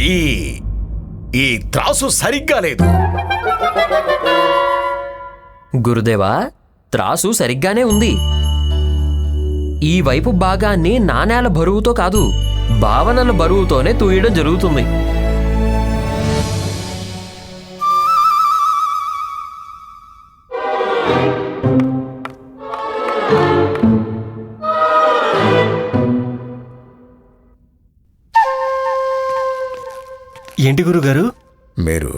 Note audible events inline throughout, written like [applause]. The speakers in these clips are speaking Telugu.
ఈ ఈ త్రాసు సరిగ్గా లేదు. గురుదేవా త్రాసు సరిగ్గానే ఉంది. ఈ వైపు భాగాన్ని నాణేల బరువుతో కాదు భావనల బరువుతోనే తూయడం జరుగుతుంది. ఏంటి గురుగారు? మీరు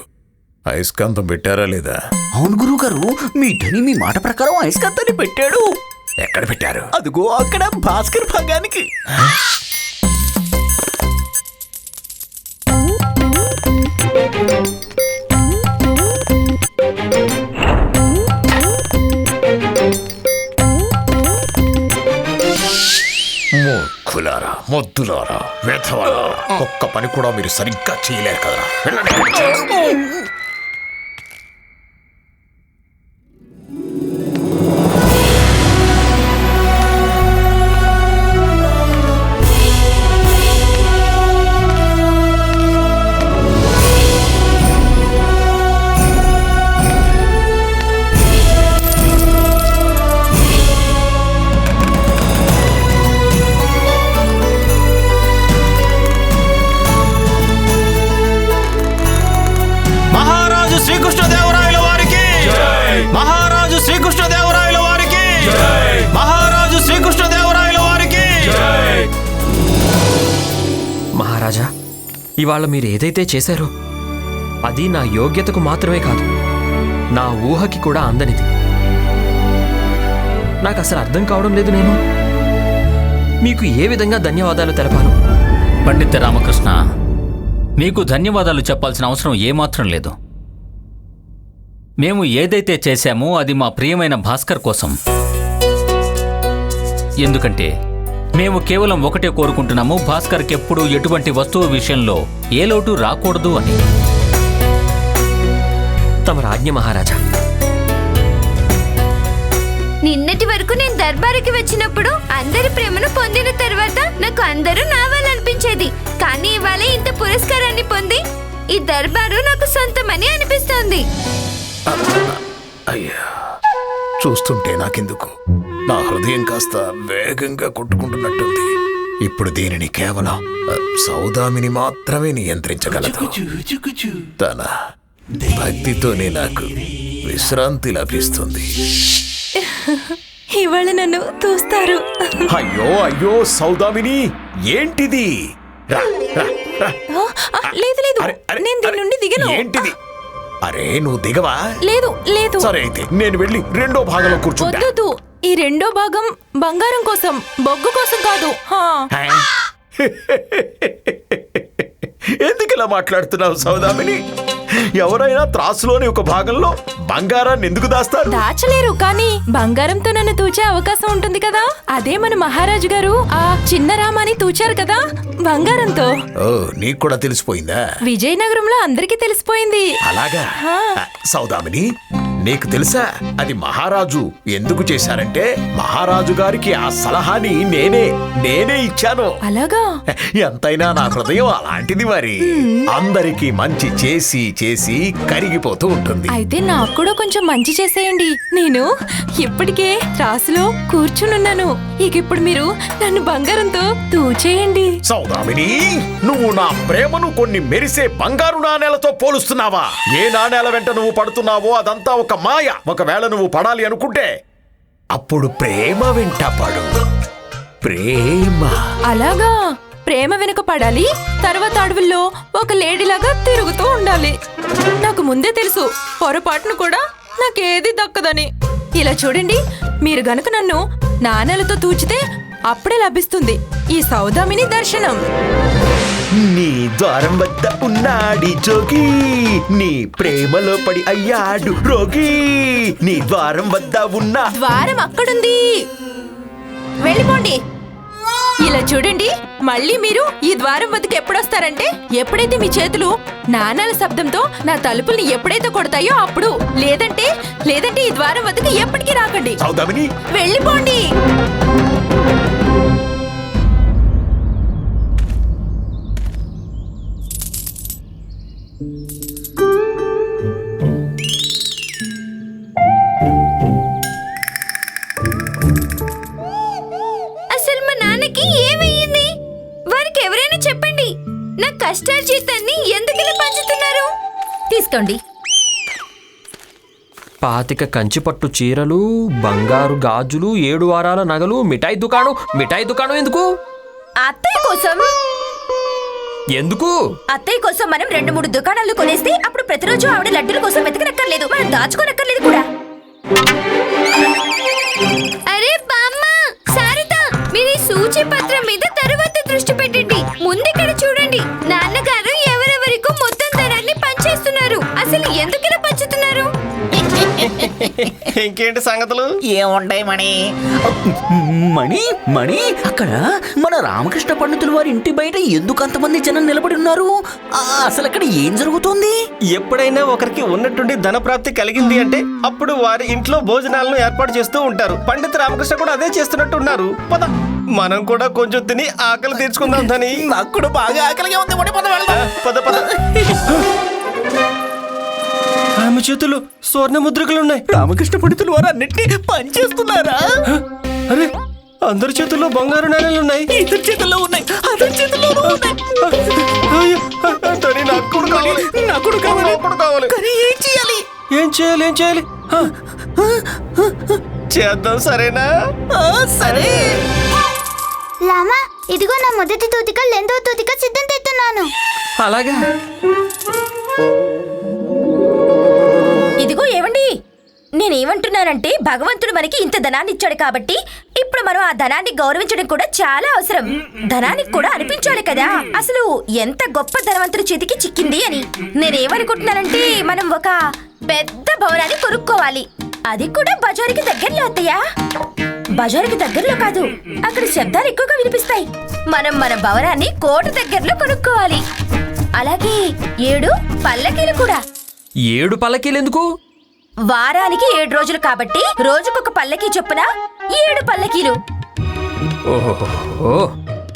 అయస్కాంతం పెట్టారా లేదా? అవును గురువు గారు మీ ధని మీ మాట ప్రకారం అయస్కాంతాన్ని పెట్టాడు. ఎక్కడ పెట్టారు? అదిగో అక్కడ భాస్కర్ భాగానికి. మూర్ఖులారా మొద్దులారా వెధవలారా. ఒక్క పని కూడా మీరు సరిగ్గా చేయలేరు కదరా. వెళ్ళండి. ఇవాళ మీరు ఏదైతే చేశారో అది నా యోగ్యతకు మాత్రమే కాదు నా ఊహకి కూడా అందనిది. నాకు అసలు అర్థం కావడం లేదు నేను. మీకు ఏ విధంగా ధన్యవాదాలు తెలపాను పండిత రామకృష్ణ మీకు ధన్యవాదాలు చెప్పాల్సిన అవసరం ఏమాత్రం లేదు. మేము ఏదైతే చేశామో అది మా ప్రియమైన భాస్కర్ కోసం. ఎందుకంటే మేము కేవలం ఒకటే కోరుకుంటున్నాము భాస్కర్కి ఎప్పుడూ ఎటువంటి వస్తువు విషయంలో ఏ లోటు రాకూడదు అని. తమ రాజ్ఞ మహారాజా. నిన్నటి వరకు నేను దర్బారుకి వచ్చినప్పుడు అందరి ప్రేమను పొందిన తర్వాత నాకు అందరూ నావాలనిపించేది. కానీ ఇవాళ ఇంత పురస్కారాన్ని పొంది ఈ దర్బారు నాకు సొంతమని అనిపిస్తోంది. అయ్యా చూస్తుంటే నాకెందుకు? నా హృదయం కాస్త వేగంగా కొట్టుకుంటున్నట్టుంది. ఇప్పుడు దీనిని కేవలం సౌదామిని మాత్రమే నియంత్రించగలదు. తన భక్తితోనే నాకు విశ్రాంతి లభిస్తుంది. ఇవాళ నన్ను చూస్తారు అయ్యో అయ్యో సౌదామిని ఏంటిది? రా, రా, రా. లేదు లేదు. అరే, అరే, నేను దీని అరే, నుండి దిగను. ఏంటిది? అరే నువ్వు దిగవా? లేదు లేదు. సరే అయితే నేను వెళ్ళి రెండో భాగంలో కూర్చుంటా. వద్దొద్దు. ఈ రెండో భాగం బంగారం కోసం బొగ్గు కోసం కాదు. హా. ఎందుకు ఇలా మాట్లాడుతున్నావు సౌదామిని? ఎవరైనా త్రాసులోని ఒక భాగంలో బంగారాన్ని ఎందుకు దాస్తారు? దాచలేరు కానీ బంగారంతో నన్ను తూచే అవకాశం ఉంటుంది కదా? అదే మన మహారాజు గారు ఆ చిన్న రామాని తూచారు కదా బంగారంతో. ఓ నీకు కూడా తెలిసిపోయిందా? విజయనగరంలో అందరికీ తెలిసిపోయింది. అలాగా? సౌదామిని నీకు తెలుసా? అది మహారాజు ఎందుకు చేశారంటే మహారాజు గారికి ఆ సలహాని నేనే నేనే ఇచ్చాను. అలాగా? ఎంతైనా నా హృదయం అలాంటిది మరి. అందరికీ మంచి చేసి చేసి కరిగిపోతూ ఉంటుంది. అయితే నాకు కూడా కొంచెం మంచి చేసేయండి. నేను ఇప్పటికే త్రాసులో కూర్చునున్నాను. ఇక ఇప్పుడు మీరు నన్ను బంగారంతో తూచేయండి. సౌదామిని నువ్వు నా ప్రేమను కొన్ని మెరిసే బంగారు నాణేలతో పోలుస్తున్నావా? ఏ నాణేల వెంట నువ్వు పడుతున్నావో అదంతా ఒక మాయ. ఒకవేళ నువ్వు పడాలి అనుకుంటే అప్పుడు ప్రేమ వెంట పడు. ప్రేమ. అలాగా? ప్రేమ వెనుక పడాలి? తర్వాత అడవుల్లో ఒక లేడీలాగా తిరుగుతూ ఉండాలి. నాకు ముందే తెలుసు పొరపాటును కూడా నాకేది దక్కదని. ఇలా చూడండి మీరు గనుక నన్ను నాణేలతో తూచితే అప్పుడే లభిస్తుంది ఈ సౌదామిని దర్శనం. నీ ద్వారం వద్ద ఉన్నాడి జోగి. నీ ప్రేమలో పడి అయ్యాడు రోగి. నీ ద్వారం వద్ద ఉన్న ద్వారం అక్కడుంది. వెళ్ళిపోండి. ఇలా చూడండి మళ్ళీ మీరు ఈ ద్వారం వద్దకు ఎప్పుడొస్తారంటే ఎప్పుడైతే మీ చేతులు నాణాల శబ్దంతో నా తలుపుల్ని ఎప్పుడైతే కొడతాయో అప్పుడు. లేదంటే లేదంటే ఈ ద్వారం వద్దకు ఎప్పటికీ రాకండి. వెళ్ళిపోండి. తీసుకోండి పాతిక కంచిపట్టు చీరలు బంగారు గాజులు ఏడు వారాల నగలు మిఠాయి దుకాణం మిఠాయి దుకాణం ఎందుకు? అత్తయ్య కోసం? ఎందుకు? అత్తయ్య కోసం మనం రెండు మూడు దుకాణాలు కొనేస్తే అప్పుడు ప్రతిరోజు ఆవిడ లడ్డూల కోసం వెతకనక్కర్లేదు. మనం దాచుకోనక్కర్లేదు కూడా. ఇంకేంటి సంగతులు? ఏముంటాయి మణి? మణి మణి అక్కడ మన రామకృష్ణ పండితుల వారి ఇంటి బయట ఎందుకు అంతమంది జనం నిలబడి ఉన్నారు? ఆ, అసలు అక్కడ ఏం జరుగుతోంది? ఎప్పుడైనా ఒకరికి ఉన్నట్టుండి ధన ప్రాప్తి కలిగింది అంటే అప్పుడు వారి ఇంట్లో భోజనాలను ఏర్పాటు చేస్తూ ఉంటారు. పండిత రామకృష్ణ కూడా అదే చేస్తున్నట్టు ఉన్నారు పద మనం కూడా కొంచెం తిని ఆకలి తీర్చుకుందాం ధని. నాకు కూడా బాగా ఆకలిగా ఉంది పద పద ఆమె చేతులు స్వర్ణ ముద్రికలు ఉన్నాయి. రామకృష్ణ పండితుల వారు అన్నిటినీ పనిచేస్తున్నారా? అరే అందరి చేతుల్లో బంగారు నాణేలు ఉన్నాయి. ఇద్దరు చేతుల్లో ఉన్నాయి. అతని చేతుల్లో ఉన్నాయి. అయ్యో, ధని నాకు కూడా కావాలి. నాకు కూడా కావాలి. కూడా కావాలి. కానీ ఏం చేయాలి? ఏం చేయాలి ఏం చేయాలి. చేద్దాం సరేనా? ఆ, సరే. లామా ఇదిగో నా మొదటి తూతిక రెండవ తూతిక సిద్ధం తెస్తున్నాను అలాగా? నేనేమంటున్నానంటే భగవంతుడు మనకి ఇంత ధనాన్ని ఇచ్చాడు కాబట్టి ఇప్పుడు మనం ఆ ధనాన్ని గౌరవించడం కూడా చాలా అవసరం. ధనానికి కూడా అనిపించాలి కదా. అసలు ఎంత గొప్ప ధనవంతుడి చేతికి చిక్కింది అని. నేనేమనుకుంటున్నానంటే మనం ఒక పెద్ద భవనాన్ని కొనుక్కోవాలి. అది కూడా బజారుకి దగ్గరలో అత్తయ్యా. బజారుకి దగ్గరలో కాదు అక్కడ శబ్దాలు ఎక్కువగా వినిపిస్తాయి. మనం మన భవనాన్ని కోట దగ్గరలో కొనుక్కోవాలి. అలాగే ఏడు పల్లకీలు కూడా. ఏడు పల్లకీలెందుకు వారానికి ఏడు రోజులు కాబట్టి రోజుకొక పల్లకి చొప్పున ఏడు పల్లకీలు. ఓహో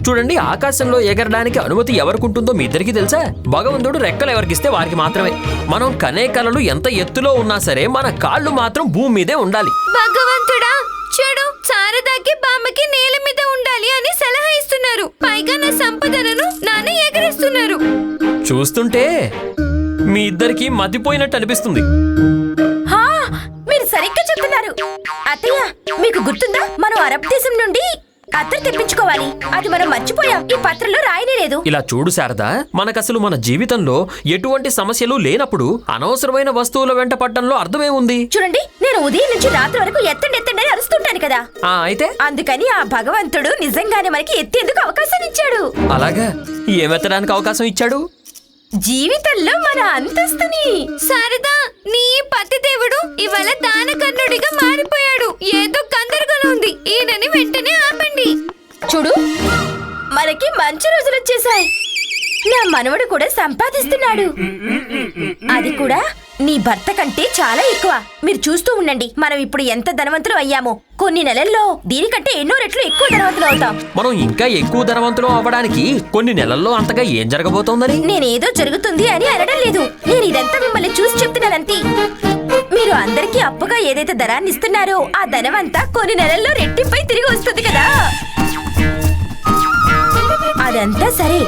చూడండి ఆకాశంలో ఎగరడానికి అనుమతి ఎవరికుంటుందో మీ ఇద్దరికి తెలుసా? భగవంతుడు రెక్కలు ఎవరికిస్తే వారికి మాత్రమే. మనం కనే కలలు ఎంత ఎత్తులో ఉన్నా సరే మన కాళ్ళు మాత్రం భూమి మీదే ఉండాలి. భగవంతుడా చూడు శారదాకి బామ్మకి నేల మీద ఉండాలి అని సలహా ఇస్తున్నారు. పైగా నా సంపదలను నాన్న ఎగరేస్తున్నారు. చూస్తుంటే మీ ఇద్దరికి మతిపోయినట్టు అనిపిస్తుంది. చెప్తున్నారు అత్తయ్య మీకు గుర్తుందా? మనం అరబ్ దేశం నుండి అత్తరు తెప్పించుకోవాలి. అది మనం మర్చిపోయాం. ఈ పత్రంలో రాయనే లేదు. ఇలా చూడు శారదా మనకసలు మన జీవితంలో ఎటువంటి సమస్యలు లేనప్పుడు అనవసరమైన వస్తువుల వెంట పట్టడంలో అర్థమే ఉంది. చూడండి నేను ఉదయం నుంచి రాత్రి వరకు ఎత్తండి ఎత్తండి అని అరుస్తుంటాను కదా. ఆ అయితే? అందుకని ఆ భగవంతుడు నిజంగానే మనకి ఎత్తేందుకు అవకాశం ఇచ్చాడు. అలాగా? ఏమెత్తడానికి అవకాశం ఇచ్చాడు? జీవితంలో మన అంతస్తుని. శారదా నీ పతి దేవుడు ఇవాళ దానకర్ణుడిగా మారిపోయాడు. ఏదో గందరగోళం ఉంది. ఈయనని వెంటనే ఆపండి. చూడు మనకి మంచి రోజులు వచ్చేసాయి నా మనవడు కూడా సంపాదిస్తున్నాడు. అది కూడా నీ భర్త కంటే చాలా ఎక్కువ. మీరు చూస్తూ ఉండండి మనం ఇప్పుడు ఎంత ధనవంతులు అయ్యామో. కొన్ని నెలల్లో దీనికంటే ఎన్నో రెట్లు ఎక్కువ ధనవంతులు అవుతాం. మనం ఇంకా ఎక్కువ ధనవంతులు అవ్వడానికి కొన్ని నెలల్లో అంతగా ఏం జరగబోతోందని? నేనేదో జరుగుతుంది అని అనడం లేదు. నేను ఇదంతా మిమ్మల్ని చూసి చెప్తున్నానంతే. మీరు అందరికీ అప్పుగా ఏదైతే ధనాన్ని ఇస్తున్నారో ఆ ధనమంతా కొన్ని నెలల్లో రెట్టింపై తిరిగి వస్తుంది కదా. అదంతా సరే.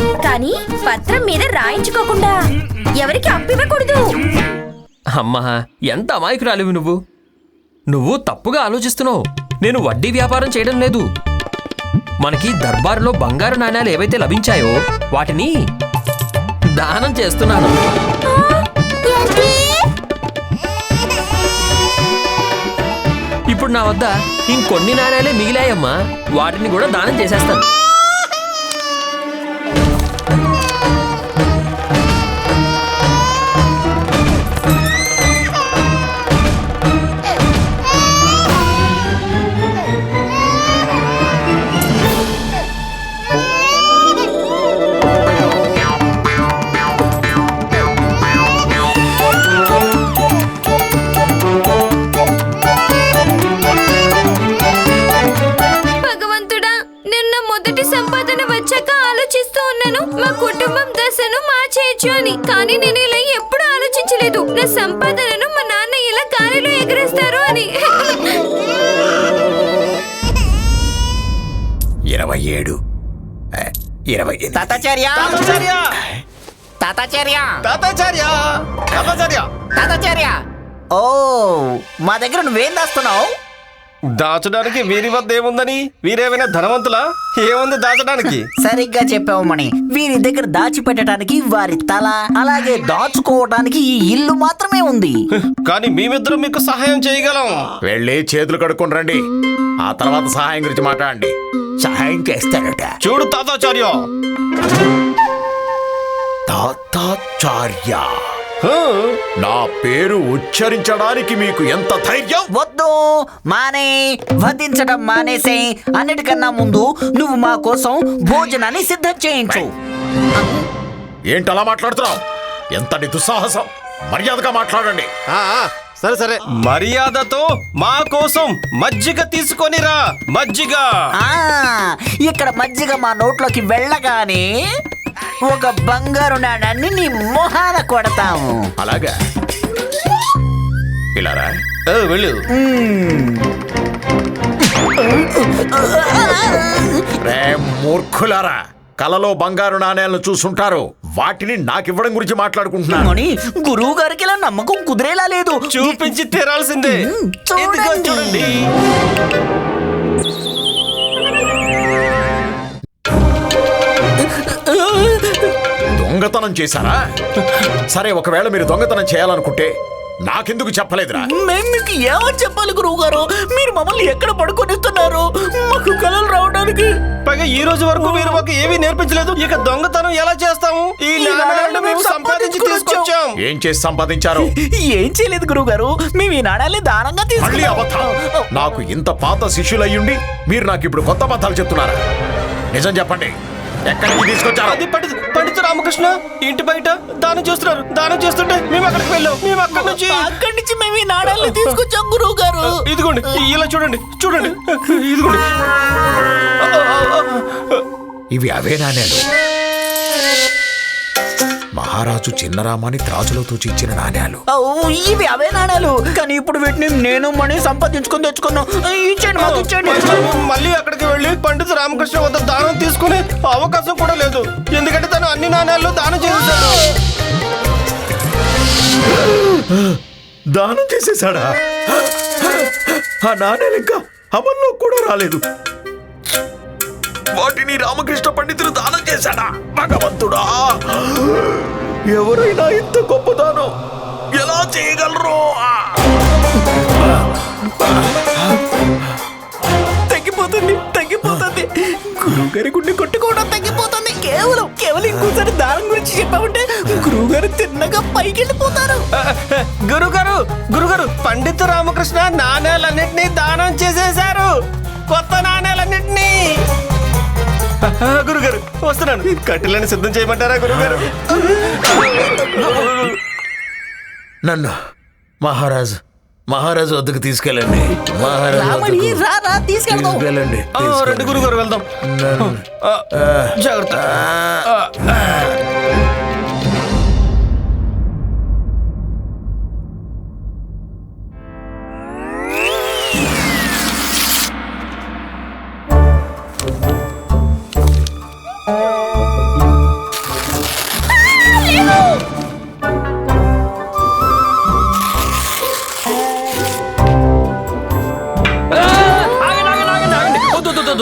కానీ పత్రం మీద రాయించుకోకుండా ఎవరికి అప్పివ్వకూడదు. అమ్మా ఎంత అమాయకురాలివి నువ్వు? నువ్వు తప్పుగా ఆలోచిస్తున్నావు. నేను వడ్డీ వ్యాపారం చేయడం లేదు. మనకి దర్బారులో బంగారు నాణ్యాలు ఏవైతే లభించాయో వాటిని దానం చేస్తున్నాను. ఇప్పుడు నా వద్ద ఇంకొన్ని నాణ్యాలే మిగిలాయమ్మా. వాటిని కూడా దానం చేసేస్తాను. దశను మార్చేయచ్చు అని కానీ నేను ఇలా ఎప్పుడు ఆలోచించలేదు. నా సంపాదనను మా నాన్న ఇలా గాలిలో ఎగరేస్తారు అని. ఇరవై ఏడు ఇరవై. తాతాచార్య! తాతాచార్య! తాతాచార్య! తాతాచార్య! తాతాచార్య! తాతాచార్య! ఓ మా దగ్గర నువ్వేం దాస్తున్నావు? దాచడానికి వీరి వద్ద ఏముందని? వీరేమైనా ధనవంతులా? ఏముంది దాచడానికి? సరిగ్గా చెప్పావు మణి. వీరి దగ్గర దాచిపెట్టడానికి వారి తల అలాగే దాచుకోవడానికి ఈ ఇల్లు మాత్రమే ఉంది. కానీ మేమిద్దరం మీకు సహాయం చేయగలం. వెళ్ళి చేతులు కడుక్కొని రండి. ఆ తర్వాత సహాయం గురించి మాట్లాడండి. సహాయం చేస్తారట. చూడు తాతాచార్య. తాతాచార్య. నా పేరు ఉచ్చరించడానికి మీకు ఎంత ధైర్యం? వద్దు మానే వధించడం మానేసే. అన్నిటికన్నా ముందు నువ్వు మా కోసం భోజనాన్ని సిద్ధం చేయించు. ఏంటి అలా మాట్లాడుతున్నావు? ఎంతటి దుస్సాహసం? మర్యాదగా మాట్లాడండి. సరే సరే. మర్యాదతో మా కోసం మజ్జిగ తీసుకొని రా మజ్జిగ. ఆ ఇక్కడ మజ్జిగ మా నోట్లోకి వెళ్ళగానే ఒక బంగారు నాణాన్ని నీ మొహాన కొడతాము. అలాగా? ఇలా రా. ఏ, వెళ్ళు. రే మూర్ఖులారా. కలలో బంగారు నాణేలను చూసుంటారు. వాటిని నాకివ్వడం గురించి మాట్లాడుకుంటున్నాను. మణి గురువు గారికి ఇలా నమ్మకం కుదిరేలా లేదు. చూపించి తీరాల్సిందే. చూడండి. దొంగతనం చేశారా? సరే ఒకవేళ మీరు దొంగతనం చేయాలనుకుంటే నాకెందుకు చెప్పలేదురా. మేము మీకు ఏమని చెప్పాలి గురువు గారు మీరు మమ్మల్ని ఎక్కడ పడుకొనిస్తున్నారు? మాకు కలలు రావడానికి. పైగా ఈ రోజు వరకు మీరు మాకు ఏమీ నేర్పించలేదు. ఇక దొంగతనం ఎలా చేస్తాము? ఈ నాణాలను మేము సంపాదించి తీసుకొచ్చాం. ఏం చేసి సంపాదించారు? ఏం చేయలేదు గురువు గారు మేము ఈ నాణాల్ని దానంగా తీసుకున్నాం. నాకు ఇంత పాత శిష్యులయ్యుండి మీరు నాకు ఇప్పుడు కొత్త అబద్ధాలు చెప్తున్నారా? నిజం చెప్పండి. ఎక్కడికి తీసుకొచ్చారు? అది పండిత పండిత రామకృష్ణ ఇంటి బయట దానం చేస్తున్నారు. దానం చేస్తుంటే మేము అక్కడికి వెళ్ళాం. మేము అక్కడి నుంచి అక్కడి నుంచి మేము ఈ నాణాల్ని తీసుకొచ్చాం గురువు గారు ఇదిగోండి ఇలా చూడండి చూడండి ఇదిగోండి. ఇవి అవే నాణేలు. మహారాజు చిన్నరామాని త్రాచులో తూచి ఇచ్చిన నాణేలు ఓ, ఇవి అవే నాణాలు కానీ ఇప్పుడు వీటిని నేను మనీ సంపాదించుకొని తెచ్చుకున్నాం ఇచ్చేయండి మాకు ఇచ్చేయండి. మళ్ళీ అక్కడికి వెళ్ళి పండిత రామకృష్ణ వద్ద దానం తీసుకునే అవకాశం కూడా లేదు. ఎందుకంటే తను అన్ని నాణ్యాలు దానం చేసేసాడు దానం చేసేశాడా? ఆ నాణేలు ఇంకా అమల్లో కూడా రాలేదు. వాటిని రామకృష్ణ పండితులు దానం చేశాడా? భగవంతుడా! ఎవరైనా ఇంత గొప్పదానం ఎలా చేయగలరు? తగ్గిపోతుంది తగ్గిపోతుంది. గురువుగారి గుండె కొట్టుకోవడం తగ్గిపోతుంది. కేవలం కేవలం ఇంకోసారి దానం గురించి చెప్పామంటే గురువుగారు తిన్నగా పైకి వెళ్ళిపోతారు గురుగారు గురుగారు పండిత రామకృష్ణ నాణ్యాలన్నింటినీ దానం చేసేశారు. కొత్త నాణ్యాలన్నింటినీ గురుగారు వస్తున్నాను. కట్టెలను సిద్ధం చేయమంటారా గురుగారు? నన్ను మహారాజు మహారాజు వద్దకు తీసుకెళ్ళండి. మహారాజు రామణి వద్దకు రా రా తీసుకెళ్దాం. తీసుకెళ్ళండి ఆ, రండి గురుగారు వెళ్దాం. ఆ, జాగ్రత్త.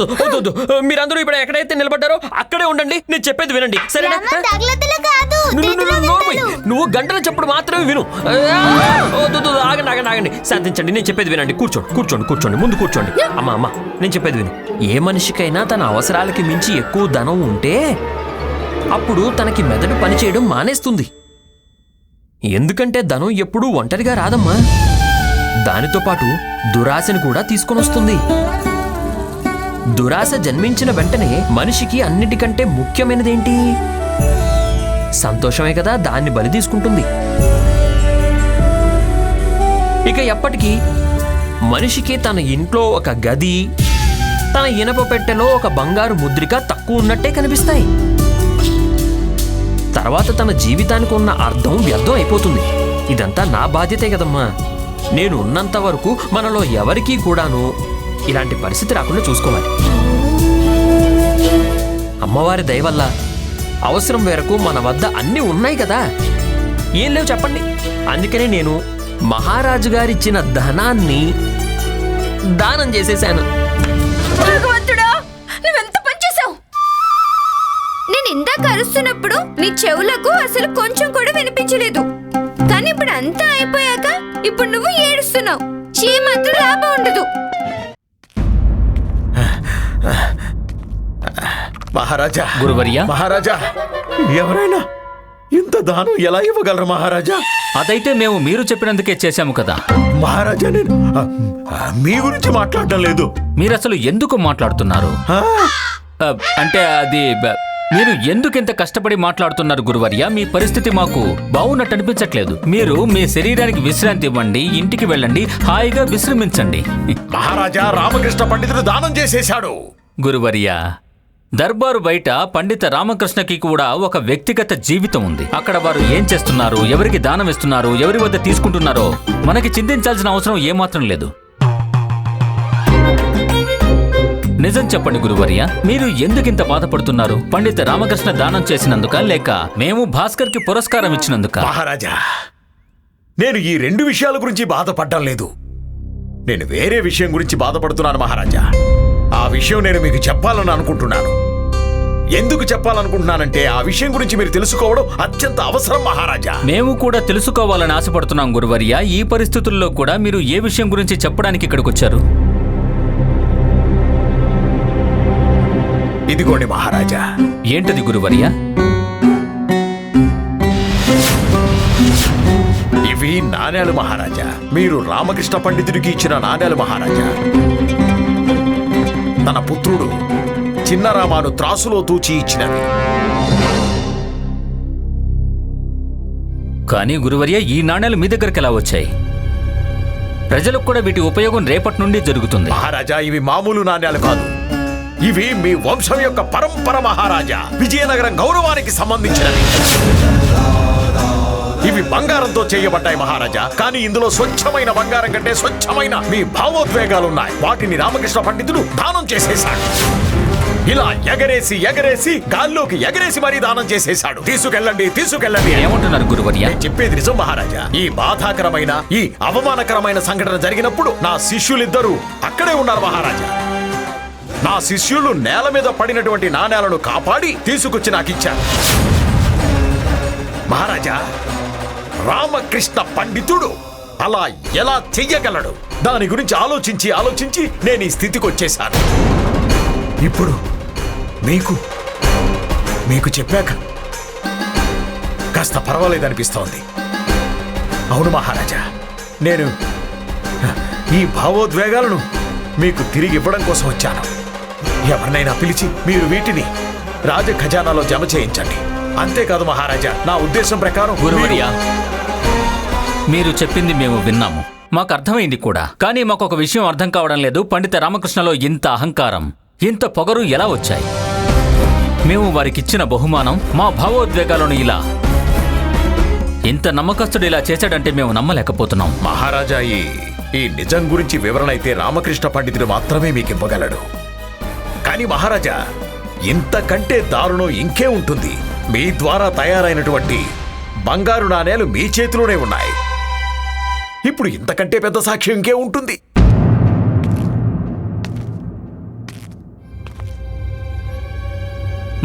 వద్దు, వద్దు. [gasps] మీరందరూ ఇప్పుడు ఎక్కడైతే నిలబడ్డారో అక్కడే ఉండండి. నేను చెప్పేది వినండి. సరేనా? నువ్వు- గంటల చెప్పుడు మాత్రమే విను. ఆగండి ఆగండి ఆగండి. శాంతించండి నేను చెప్పేది వినండి. కూర్చోండి కూర్చోండి కూర్చోండి ముందు కూర్చోండి. అమ్మా అమ్మా నేను చెప్పేది విను. ఏ మనిషికైనా తన అవసరాలకి మించి ఎక్కువ ధనం ఉంటే అప్పుడు తనకి మెదడు పనిచేయడం మానేస్తుంది. ఎందుకంటే ధనం ఎప్పుడూ ఒంటరిగా రాదమ్మా. దానితో పాటు దురాశని కూడా తీసుకొని వస్తుంది దురాశ జన్మించిన వెంటనే మనిషికి అన్నిటికంటే ముఖ్యమైనదేంటి? సంతోషమే కదా దాన్ని బలి తీసుకుంటుంది. ఇక ఎప్పటికీ మనిషికి తన ఇంట్లో ఒక గది తన ఇనప పెట్టెలో ఒక బంగారు ముద్రిక తక్కువ ఉన్నట్టే కనిపిస్తాయి. తర్వాత తన జీవితానికి ఉన్న అర్థం వ్యర్థం అయిపోతుంది. ఇదంతా నా బాధ్యతే కదమ్మా. నేను ఉన్నంత వరకు మనలో ఎవరికీ కూడాను ఇలాంటి పరిస్థితి రాకుండా చూసుకోవాలి. అమ్మవారి దయవల్ల అవసరం మేరకు మన వద్ద అన్నీ ఉన్నాయి కదా. ఏం లేవు చెప్పండి. అందుకనే నేను మహారాజు గారిచ్చిన ధనాన్ని దానం చేసేశాను నువ్వెంత నేను ఇందాక అరుస్తున్నప్పుడు నీ చెవులకు అసలు కొంచెం కూడా వినిపించలేదు. కానీ ఇప్పుడు అంతా అయిపోయాక ఇప్పుడు నువ్వు ఏడుస్తున్నావు. చీ మాత్రం లాభం ఉండదు. మహారాజా. గురువర్యా. మహారాజా ఎవరైనా ఇంత దానం ఎలా ఇవ్వగలరు మహారాజా? అదైతే మేము మీరు చెప్పినందుకే చేశాము కదా. మహారాజా నేను మీ గురించి మాట్లాడడం లేదు. మీరసలు ఎందుకు మాట్లాడుతున్నారు? అంటే అది మీరు ఎందుకు ఇంత కష్టపడి మాట్లాడుతున్నారు గురువర్య? మీ పరిస్థితి మాకు బాగున్నట్టు అనిపించట్లేదు. మీరు మీ శరీరానికి విశ్రాంతి ఇవ్వండి ఇంటికి వెళ్ళండి హాయిగా విశ్రమించండి. మహారాజా రామకృష్ణ పండితుడు దానం చేసేశాడు. గురువర్య దర్బారు బయట పండిత రామకృష్ణకి కూడా ఒక వ్యక్తిగత జీవితం ఉంది. అక్కడ వారు ఏం చేస్తున్నారు ఎవరికి దానం ఇస్తున్నారు ఎవరి వద్ద తీసుకుంటున్నారో మనకి చింతించాల్సిన అవసరం ఏమాత్రం లేదు. నిజం చెప్పండి గురువర్య మీరు ఎందుకింత బాధపడుతున్నారు? పండిత రామకృష్ణ దానం చేసినందుక లేక మేము భాస్కర్కి పురస్కారం ఇచ్చినందుక? మహారాజా నేను ఈ రెండు విషయాల గురించి బాధపడడం లేదు. నేను వేరే విషయం గురించి బాధపడుతున్నాను మహారాజా. ఆ విషయం నేను మీకు చెప్పాలని అనుకుంటున్నాను. ఎందుకు చెప్పాలనుకుంటున్నానంటే ఆ విషయం గురించి మీరు తెలుసుకోవడం అత్యంత అవసరం మహారాజా. మేము కూడా తెలుసుకోవాలని ఆశపడుతున్నాం గురువర్య ఈ పరిస్థితుల్లో కూడా మీరు ఏ విషయం గురించి చెప్పడానికి ఇక్కడికి వచ్చారు ఇదిగోండి మహారాజా. ఏంటది గురువర్య? ఇవి నాణేలు మహారాజా. మీరు రామకృష్ణ పండితుడికి ఇచ్చిన నాణేలు మహారాజా. తన పుత్రుడు చిన్నరామాను త్రాసులో తూచి ఇచ్చినవి కానీ గురువర్య ఈ నాణేలు మీ దగ్గరికి ఎలా వచ్చాయి? ప్రజలకు కూడా వీటి ఉపయోగం రేపటి నుండి జరుగుతుంది. మహారాజా ఇవి మామూలు నాణ్యాలు కాదు. ఇవి మీ వంశం యొక్క పరంపర మహారాజా. విజయనగరం గౌరవానికి సంబంధించినవి. ఇవి బంగారంతో చేయబడ్డాయి మహారాజా. కానీ ఇందులో స్వచ్ఛమైన బంగారం కంటే స్వచ్ఛమైన మీ భావోద్వేగాలున్నాయి. వాటిని రామకృష్ణ పండితుడు దానం చేసేశాడు. ఇలా ఎగరేసి ఎగరేసి గాల్లోకి ఎగరేసి మరీ దానం చేసేశాడు. తీసుకెళ్ళండి తీసుకెళ్ళండి. ఏమంటున్నారు గురువర్య? చెప్పేది నిజం మహారాజా. ఈ బాధాకరమైన ఈ అవమానకరమైన సంఘటన జరిగినప్పుడు నా శిష్యులిద్దరూ అక్కడే ఉన్నారు మహారాజా. నా శిష్యులు నేల మీద పడినటువంటి నాణేలను కాపాడి తీసుకొచ్చి నాకు ఇచ్చారు మహారాజా రామకృష్ణ పండితుడు అలా ఎలా చెయ్యగలడు? దాని గురించి ఆలోచించి ఆలోచించి నేను ఈ స్థితికి వచ్చేశాను. ఇప్పుడు మీకు మీకు చెప్పాక కాస్త పర్వాలేదనిపిస్తోంది అవును మహారాజా నేను ఈ భావోద్వేగాలను మీకు తిరిగి ఇవ్వడం కోసం వచ్చాను. ఎవరినైనా పిలిచి మీరు వీటిని రాజ ఖజానాలో జమ చేయించండి. అంతేకాదు మహారాజా నా ఉద్దేశం ప్రకారం గురువర్య మీరు- చెప్పింది మేము విన్నాము. మాకు అర్థమైంది కూడా. కానీ మాకు ఒక విషయం అర్థం కావడం లేదు. పండిత రామకృష్ణలో ఇంత అహంకారం ఇంత పొగరు ఎలా వచ్చాయి? మేము వారికిచ్చిన బహుమానం మా భావోద్వేగాలను ఇలా ఇంత నమ్మకస్తుడు ఇలా చేశాడంటే మేము నమ్మలేకపోతున్నాం. మహారాజా ఈ ఈ నిజం గురించి వివరణ అయితే రామకృష్ణ పండితుడు మాత్రమే మీకు ఇవ్వగలడు కానీ మహారాజా ఇంతకంటే దారుణం ఇంకే ఉంటుంది. మీ ద్వారా తయారైనటువంటి బంగారు నాణేలు మీ చేతిలోనే ఉన్నాయి. ఇప్పుడు ఇంతకంటే పెద్ద సాక్ష్యం ఇంకే ఉంటుంది.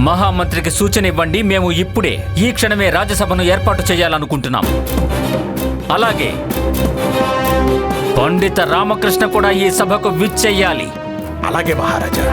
మహామంత్రికి సూచన ఇవ్వండి మేము ఇప్పుడే ఈ క్షణమే రాజ్యసభను ఏర్పాటు చేయాలనుకుంటున్నాం. అలాగే పండిత రామకృష్ణ కూడా ఈ సభకు విచ్చెయ్యాలి అలాగే మహారాజా.